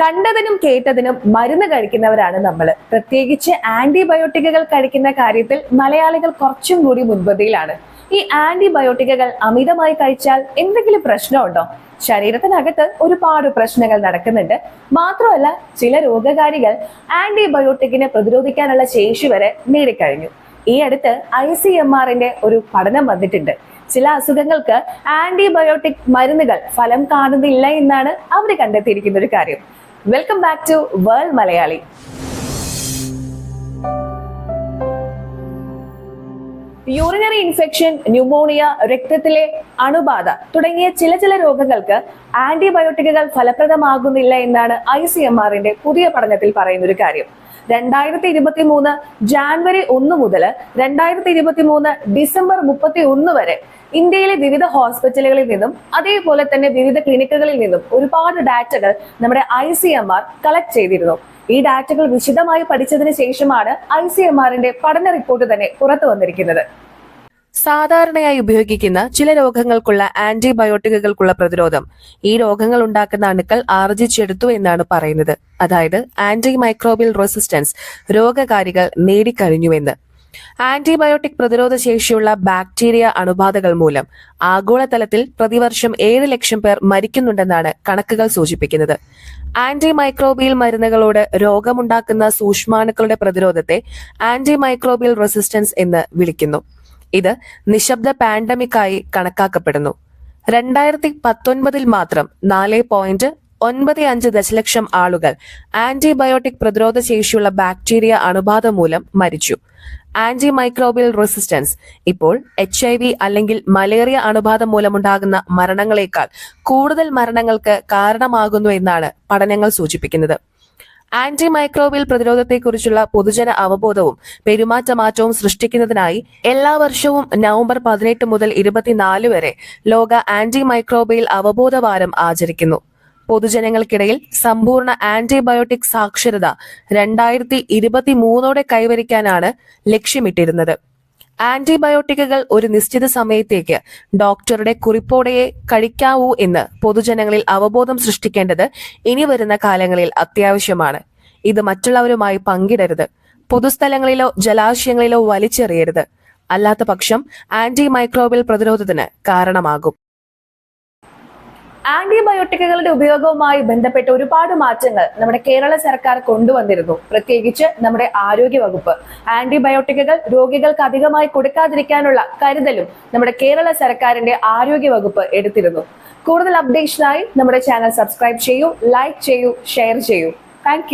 കണ്ടതിനും കേട്ടതിനും മരുന്ന് കഴിക്കുന്നവരാണ് നമ്മൾ പ്രത്യേകിച്ച് ആന്റിബയോട്ടിക്കുകൾ കഴിക്കുന്ന കാര്യത്തിൽ മലയാളികൾ കുറച്ചും കൂടി മുൻപതിയിലാണ് ഈ ആന്റിബയോട്ടിക്കുകൾ അമിതമായി കഴിച്ചാൽ എന്തെങ്കിലും പ്രശ്നമുണ്ടോ? ശരീരത്തിനകത്ത് ഒരുപാട് പ്രശ്നങ്ങൾ നടക്കുന്നുണ്ട്. മാത്രമല്ല ചില രോഗകാരികൾ ആന്റിബയോട്ടിക്കിനെ പ്രതിരോധിക്കാനുള്ള ശേഷി വരെ നേടിക്കഴിഞ്ഞു. ഈ അടുത്ത് ഐ സി എം ആറിന്റെ ഒരു പഠനം വന്നിട്ടുണ്ട്. ചില അസുഖങ്ങൾക്ക് ആന്റിബയോട്ടിക് മരുന്നുകൾ ഫലം കാണുന്നില്ല എന്നാണ് അവർ കണ്ടെത്തിയിരിക്കുന്ന ഒരു കാര്യം. Welcome back to world Malayali urinary infection pneumonia രക്തത്തിലെ അണുബാധ തുടങ്ങിയ ചില ചില രോഗങ്ങൾക്ക് ആന്റിബയോട്ടിക്കുകൾ ഫലപ്രദമാകുന്നില്ല എന്നാണ് ഐ സി എം ആറിന്റെ പുതിയ പഠനത്തിൽ പറയുന്ന ഒരു കാര്യം. രണ്ടായിരത്തി ഇരുപത്തി മൂന്ന് ജാനുവരി ഒന്ന് മുതൽ രണ്ടായിരത്തി ഇരുപത്തി മൂന്ന് ഡിസംബർ മുപ്പത്തി ഒന്ന് വരെ ഇന്ത്യയിലെ വിവിധ ഹോസ്പിറ്റലുകളിൽ നിന്നും അതേപോലെ തന്നെ വിവിധ ക്ലിനിക്കുകളിൽ നിന്നും ഒരുപാട് ഡാറ്റകൾ നമ്മുടെ I C M R collect ചെയ്തിരുന്നു. ഈ ഡാറ്റകൾ വിശദമായി പഠിച്ചതിന് ശേഷമാണ് ഐ സി എം ആറിന്റെ പഠന റിപ്പോർട്ട് തന്നെ പുറത്തു വന്നിരിക്കുന്നത്. സാധാരണയായി ഉപയോഗിക്കുന്ന ചില രോഗങ്ങൾക്കുള്ള ആന്റിബയോട്ടിക്കുകൾക്കുള്ള പ്രതിരോധം. ഈ രോഗങ്ങൾ ഉണ്ടാക്കുന്ന അണുക്കൾ ആർജിച്ചെടുത്തു എന്നാണ് പറയുന്നത്. അതായത് ആന്റി മൈക്രോബിയൽ റെസിസ്റ്റൻസ് രോഗകാരികൾ നേടിക്കഴിഞ്ഞുവെന്ന്. ആന്റിബയോട്ടിക് പ്രതിരോധ ശേഷിയുള്ള ബാക്ടീരിയ അണുബാധകൾ മൂലം ആഗോളതലത്തിൽ പ്രതിവർഷം ഏഴ് ലക്ഷം പേർ മരിക്കുന്നുണ്ടെന്നാണ് കണക്കുകൾ സൂചിപ്പിക്കുന്നത്. ആന്റി മൈക്രോബിയൽ മരുന്നുകളോട് രോഗമുണ്ടാക്കുന്ന സൂക്ഷ്മാണുക്കളുടെ പ്രതിരോധത്തെ ആന്റി മൈക്രോബിയൽ റെസിസ്റ്റൻസ് എന്ന് വിളിക്കുന്നു. ഇത് നിശബ്ദ പാൻഡമിക്കായി കണക്കാക്കപ്പെടുന്നു. രണ്ടായിരത്തി പത്തൊൻപതിൽ മാത്രം നാല് പോയിന്റ് ഒൻപത് അഞ്ച് ദശലക്ഷം ആളുകൾ ആന്റിബയോട്ടിക് പ്രതിരോധ ശേഷിയുള്ള ബാക്ടീരിയ അണുബാധ മൂലം മരിച്ചു. ആന്റി മൈക്രോബിയൽ റെസിസ്റ്റൻസ് ഇപ്പോൾ എച്ച് ഐ വി അല്ലെങ്കിൽ മലേറിയ അണുബാധ മൂലമുണ്ടാകുന്ന മരണങ്ങളെക്കാൾ കൂടുതൽ മരണങ്ങൾക്ക് കാരണമാകുന്നു എന്നാണ് പഠനങ്ങൾ സൂചിപ്പിക്കുന്നത്. ആന്റി മൈക്രോബിയൽ പ്രതിരോധത്തെക്കുറിച്ചുള്ള പൊതുജന അവബോധവും പെരുമാറ്റമാറ്റവും സൃഷ്ടിക്കുന്നതിനായി എല്ലാ വർഷവും നവംബർ പതിനെട്ട് മുതൽ ഇരുപത്തിനാല് വരെ ലോക ആന്റി മൈക്രോബിയൽ അവബോധ വാരം ആചരിക്കുന്നു. പൊതുജനങ്ങൾക്കിടയിൽ സമ്പൂർണ ആന്റിബയോട്ടിക് സാക്ഷരത രണ്ടായിരത്തി ഇരുപത്തി മൂന്നോടെ കൈവരിക്കാനാണ് ലക്ഷ്യമിട്ടിരുന്നത്. ആന്റിബയോട്ടിക്കുകൾ ഒരു നിശ്ചിത സമയത്തേക്ക് ഡോക്ടറുടെ കുറിപ്പോടെയെ കഴിക്കാവൂ എന്ന് പൊതുജനങ്ങളിൽ അവബോധം സൃഷ്ടിക്കേണ്ടത് ഇനി വരുന്ന കാലങ്ങളിൽ അത്യാവശ്യമാണ്. ഇത് മറ്റുള്ളവരുമായി പങ്കിടരുത്. പൊതുസ്ഥലങ്ങളിലോ ജലാശയങ്ങളിലോ വലിച്ചെറിയരുത്. അല്ലാത്ത പക്ഷം ആന്റി പ്രതിരോധത്തിന് കാരണമാകും. ആന്റിബയോട്ടിക്കുകളുടെ ഉപയോഗവുമായി ബന്ധപ്പെട്ട ഒരുപാട് മാറ്റങ്ങൾ നമ്മുടെ കേരള സർക്കാർ കൊണ്ടുവന്നിരുന്നു. പ്രത്യേകിച്ച് നമ്മുടെ ആരോഗ്യ വകുപ്പ് ആന്റിബയോട്ടിക്കുകൾ രോഗികൾക്ക് അധികമായി കൊടുക്കാതിരിക്കാനുള്ള കരുതലും നമ്മുടെ കേരള സർക്കാരിന്റെ ആരോഗ്യ വകുപ്പ് എടുത്തിരുന്നു. കൂടുതൽ അപ്ഡേഷനായി നമ്മുടെ ചാനൽ സബ്സ്ക്രൈബ് ചെയ്യൂ ലൈക്ക് ചെയ്യൂ ഷെയർ ചെയ്യൂ. താങ്ക്